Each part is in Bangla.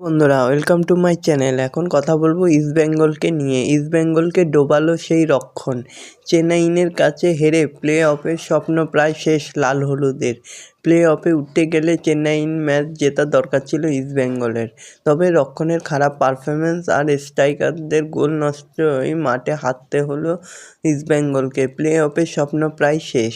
বন্ধুরা ওয়েলকাম টু মাই চ্যানেল এখন কথা বলব ইস্ট বেঙ্গলকে নিয়ে। ইস্ট বেঙ্গলকে ডোবালো সেই রক্ষণ। চেন্নাইনের কাছে হেরে প্লে অফের স্বপ্ন প্রায় শেষ লাল হলুদের। প্লে অফে উঠতে গেলে চেন্নাইন ম্যাচ জেতার দরকার ছিল ইস্ট বেঙ্গলের। তবে রক্ষণের খারাপ পারফরমেন্স আর স্ট্রাইকারদের গোল নষ্টই মাঠে হারতে হলো ইস্ট বেঙ্গলকে। প্লে অফের স্বপ্ন প্রায় শেষ।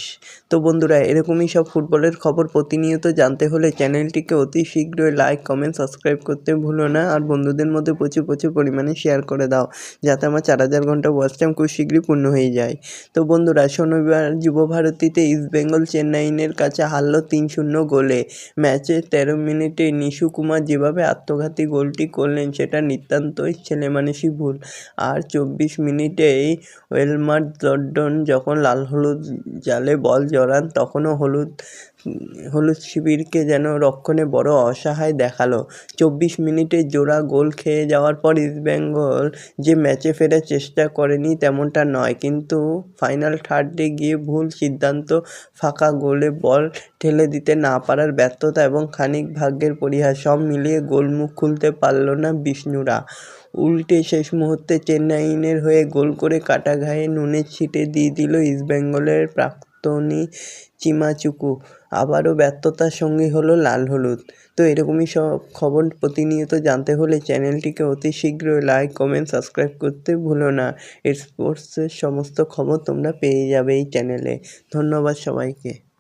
তো বন্ধুরা, এরকমই সব ফুটবলের খবর প্রতিনিয়ত জানতে হলে চ্যানেলটিকে অতি শীঘ্রই লাইক, কমেন্ট, সাবস্ক্রাইব করতে ভুলো না আর বন্ধুদের মধ্যে প্রচুর প্রচুর পরিমাণে শেয়ার করে দাও যাতে আমার চার হাজার ঘণ্টা ওয়াচ টাইম খুব শীঘ্রই পূর্ণ হয়ে যায়। তো বন্ধুরা, শনিবার যুবভারতীতে ইস্ট বেঙ্গল চেন্নাইনের কাছে হারলো তিন শূন্য গোলে। ম্যাচের তেরো মিনিটে নিশু কুমার যেভাবে আত্মঘাতী গোলটি করলেন, সেটা নিতান্তই ছেলেমানুষি ভুল। আর চব্বিশ মিনিটেই ওয়েলমার্ট জর্ডন যখন লাল হলুদ জালে বল জড়ান, তখনও হলুদ হলুদ শিবিরকে যেন রক্ষণে বড় অসহায় দেখাল। চব্বিশ মিনিটে জোড়া গোল খেয়ে যাওয়ার পর ইস্টবেঙ্গল যে ম্যাচে ফেরার চেষ্টা করেনি তেমনটা নয়, কিন্তু ফাইনাল থার্ডে গিয়ে ভুল সিদ্ধান্ত ফাঁকা গোলে বল ঠেলে দিতে না পারার ব্যর্থতা এবং খানিক ভাগ্যের পরিহাস সব মিলিয়ে গোলমুখ খুলতে পারল না বিষ্ণুরা। উল্টে শেষ মুহূর্তে চেন্নাইনের হয়ে গোল করে কাটা ঘায়ে নুনের ছিটে দিয়ে দিল ইস্টবেঙ্গলের প্রাক্তনী চিমাচুকু। আবারও ব্যর্থতার সঙ্গী হলো লাল হলুদ। তো এরকমই সব খবর প্রতিনিয়ত জানতে হলে চ্যানেলটিকে অতি শীঘ্রই লাইক, কমেন্ট, সাবস্ক্রাইব করতে ভুলো না। স্পোর্টসের সমস্ত খবর তোমরা পেয়ে যাবে এই চ্যানেলে। ধন্যবাদ সবাইকে।